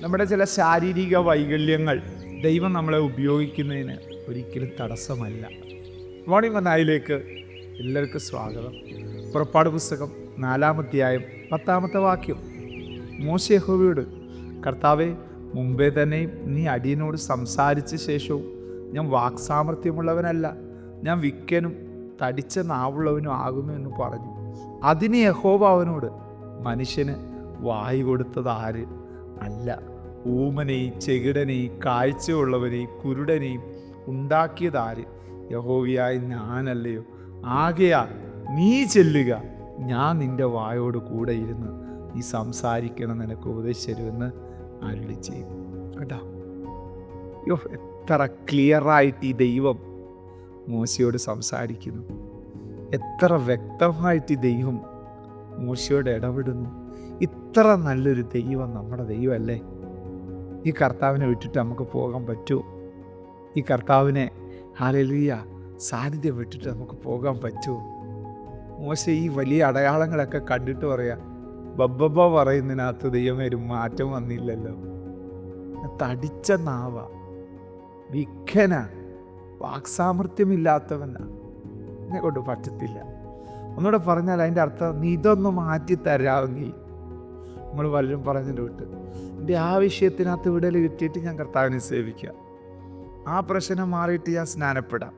നമ്മുടെ ചില ശാരീരിക വൈകല്യങ്ങൾ ദൈവം നമ്മളെ ഉപയോഗിക്കുന്നതിന് ഒരിക്കലും തടസ്സമല്ല. മോർണിംഗ് വന്നായിലേക്ക് എല്ലാവർക്കും സ്വാഗതം. പുറപ്പാട് പുസ്തകം നാലാമധ്യായം പത്താമത്തെ വാക്യം. മോശയഹോവയോട് കർത്താവെ മുമ്പേ തന്നെ നീ അടിയനോട് സംസാരിച്ച ശേഷവും ഞാൻ വാക്സാമർഥ്യമുള്ളവനല്ല. ഞാൻ വിക്കനും തടിച്ച നാവുള്ളവനും ആകുന്നു എന്ന് പറഞ്ഞു. അതിന് യഹോബ അവനോട് മനുഷ്യന് വായി കൊടുത്തത് ആര്? അല്ല. ഊമനെയും ചെകിടനെയും കാഴ്ചയുള്ളവനെ കുരുടനെയും ഉണ്ടാക്കിയതാര്? യഹോവിയായ ഞാനല്ലയോ. ആകയാൽ നീ ചെല്ലുക. ഞാൻ നിന്റെ വായോട് കൂടെ ഇരുന്ന് നീ സംസാരിക്കണം നിനക്ക് ഉപദേശിച്ചരുമെന്ന് അരുളി ചെയ്തു. കേട്ടോ യോ എത്ര ക്ലിയറായിട്ട് ഈ ദൈവം മോശയോട് സംസാരിക്കുന്നു. എത്ര വ്യക്തമായിട്ട് ഈ ദൈവം മോശയോട് ഇടപെടുന്നു. ഇത്ര നല്ലൊരു ദൈവം നമ്മുടെ ദൈവമല്ലേ? ഈ കർത്താവിനെ വിട്ടിട്ട് നമുക്ക് പോകാൻ പറ്റുമോ ഈ കർത്താവിനെ ഹാലലിയ സാന്നിധ്യം വിട്ടിട്ട് നമുക്ക് പോകാൻ പറ്റുമോ മോശ ഈ വലിയ അടയാളങ്ങളൊക്കെ കണ്ടിട്ട് പറയാം ബബ്ബബ പറയുന്നതിനകത്ത് ദൈവമേ ഒരു മാറ്റം വന്നില്ലല്ലോ. തടിച്ച നാവ വിഖന വാക്സാമർത്ഥ്യമില്ലാത്തവനാ എന്നെ കൊണ്ട് പറ്റത്തില്ല. ഒന്നുകൂടെ പറഞ്ഞാൽ അതിന്റെ അർത്ഥം നീ മാറ്റി തരാമെങ്കിൽ നമ്മൾ പലരും പറഞ്ഞിട്ട് വിട്ട്. എന്റെ ആ വിഷയത്തിനകത്ത് വിടൽ കിട്ടിയിട്ട് ഞാൻ കർത്താവിനെ സേവിക്കുക ആ പ്രശ്നം മാറിയിട്ട് ഞാൻ സ്നാനപ്പെടാം.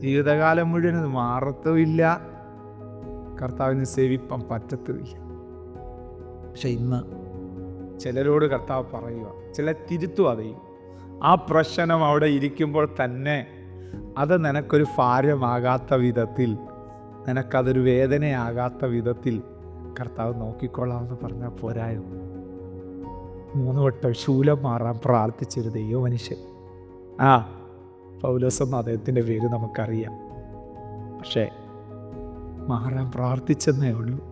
ജീവിതകാലം മുഴുവൻ അത് മാറത്തുമില്ല. കർത്താവിനെ സേവിപ്പാൻ പറ്റത്തുമില്ല. പക്ഷെ ഇന്ന് ചിലരോട് കർത്താവ് പറയുക ചില തിരുത്തും അതെയും ആ പ്രശ്നം അവിടെ ഇരിക്കുമ്പോൾ തന്നെ അത് നിനക്കൊരു ഭാരമാകാത്ത വിധത്തിൽ നിനക്കതൊരു വേദനയാകാത്ത വിധത്തിൽ കർത്താവ് നോക്കിക്കൊള്ളാമെന്ന് പറഞ്ഞാൽ പോരായോ മൂന്ന് വട്ടം ശൂലം മാറാൻ പ്രാർത്ഥിച്ചൊരു ദൈവ മനുഷ്യൻ ആ പൗലോസ് എന്ന അദ്ദേഹത്തിന്റെ പേര് നമുക്കറിയാം. പക്ഷേ മാറാൻ പ്രാർത്ഥിച്ചെന്നേ ഉള്ളൂ.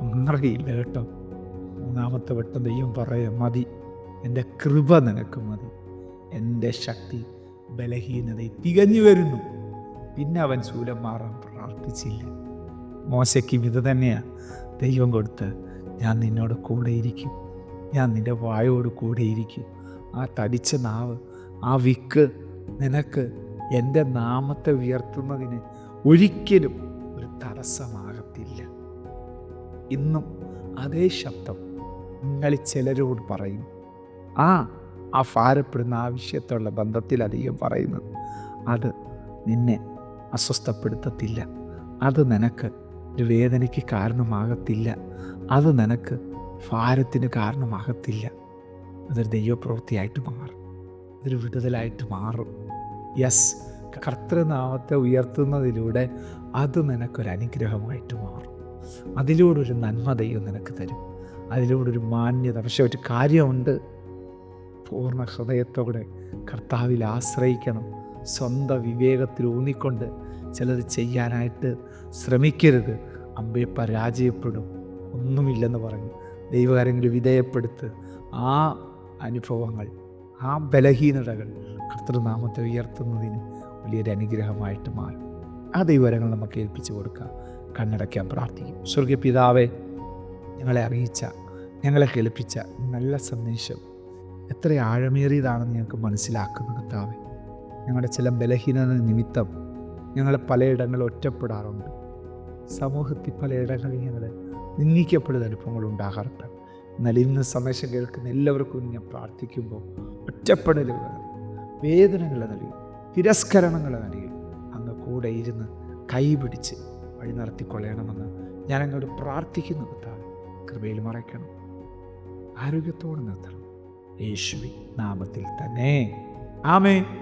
ഒന്നറിയില്ല കേട്ടോ. മൂന്നാമത്തെ വട്ടം ദൈവം പറയാം മതി. എന്റെ കൃപ നിനക്ക് മതി. എന്റെ ശക്തി ബലഹീനതയിൽ തികഞ്ഞു വരുന്നു. പിന്നെ അവൻ ശൂലം മാറാൻ പ്രാർത്ഥിച്ചില്ല. മോശയ്ക്കും ഇത് തന്നെയാണ് ദൈവം കൊടുത്ത് ഞാൻ നിന്നോട് കൂടെ ഇരിക്കും. ഞാൻ നിന്റെ വായോട് കൂടെ ഇരിക്കും. ആ തടിച്ച നാവ് ആ വിക്ക് നിനക്ക് എന്റെ നാമത്തെ ഉയർത്തുന്നതിന് ഒരിക്കലും ഒരു തടസ്സമാകത്തില്ല. ഇന്നും അതേ ശബ്ദം നിങ്ങളിൽ ചിലരോട് പറയും. ആ ആ ഭാരപ്പെടുന്ന ആ വിഷയത്തുള്ള ബന്ധത്തിലധികം പറയുന്നത്. അത് നിന്നെ അസ്വസ്ഥപ്പെടുത്തത്തില്ല. അത് നിനക്ക് ഒരു വേദനയ്ക്ക് കാരണമാകത്തില്ല. അത് നിനക്ക് ഭാരത്തിന് കാരണമാകത്തില്ല. അതൊരു ദൈവപ്രവൃത്തിയായിട്ട് മാറും. അതൊരു വിടുതലായിട്ട് മാറും. യെസ് കർത്തൃനാമത്തെ ഉയർത്തുന്നതിലൂടെ അത് നിനക്കൊരു അനുഗ്രഹമായിട്ട് മാറും. അതിലൂടെ ഒരു നന്മ ദൈവം നിനക്ക് തരും. അതിലൂടെ ഒരു മാന്യത പക്ഷേ ഒരു കാര്യമുണ്ട്. പൂർണ ഹൃദയത്തോടെ കർത്താവിൽ ആശ്രയിക്കണം. സ്വന്തം വിവേകത്തിൽ ഊന്നിക്കൊണ്ട് ചിലത് ചെയ്യാനായിട്ട് ശ്രമിക്കരുത്. അമ്പയെ പരാജയപ്പെടും. ഒന്നുമില്ലെന്ന് പറഞ്ഞു. ദൈവകാര്യങ്ങൾ വിധേയപ്പെടുത്ത് ആ അനുഭവങ്ങൾ ആ ബലഹീനതകൾ കർത്തൃനാമത്തെ ഉയർത്തുന്നതിന് വലിയൊരു അനുഗ്രഹമായിട്ട് മാറും. ആ ദൈവരങ്ങൾ നമുക്ക് ഏൽപ്പിച്ചു കൊടുക്കാം. കണ്ണടയ്ക്കാൻ പ്രാർത്ഥിക്കും. സ്വർഗീയ പിതാവെ ഞങ്ങളെ അറിയിച്ച ഞങ്ങളെ കേൾപ്പിച്ച നല്ല സന്ദേശം എത്ര ആഴമേറിയതാണെന്ന് ഞങ്ങൾക്ക് മനസ്സിലാക്കുന്നു കർത്താവെ. ഞങ്ങളുടെ ചില ബലഹീനത നിമിത്തം ഞങ്ങൾ പലയിടങ്ങളിൽ ഒറ്റപ്പെടാറുണ്ട്. സമൂഹത്തിൽ പലയിടങ്ങളിൽ ഞങ്ങൾ നിന്ദിക്കപ്പെടുന്ന അനുഭവങ്ങൾ ഉണ്ടാകാറുണ്ട്. എന്നാൽ ഇന്ന് സന്ദേശം കേൾക്കുന്ന എല്ലാവർക്കും ഞാൻ പ്രാർത്ഥിക്കുമ്പോൾ ഒറ്റപ്പെടലുകൾ വേദനകൾ നൽകി തിരസ്കരണങ്ങൾ നൽകി അങ്ങ് കൂടെ ഇരുന്ന് കൈപിടിച്ച് വഴി നടത്തിക്കൊള്ളണമെന്ന് ഞാൻ അങ്ങോട്ട് പ്രാർത്ഥിക്കുന്നു കൃപയിൽ മറയ്ക്കണം. ആരോഗ്യത്തോടെ നിർത്തണം യേശുവി നാമത്തിൽ തന്നെ. ആമേ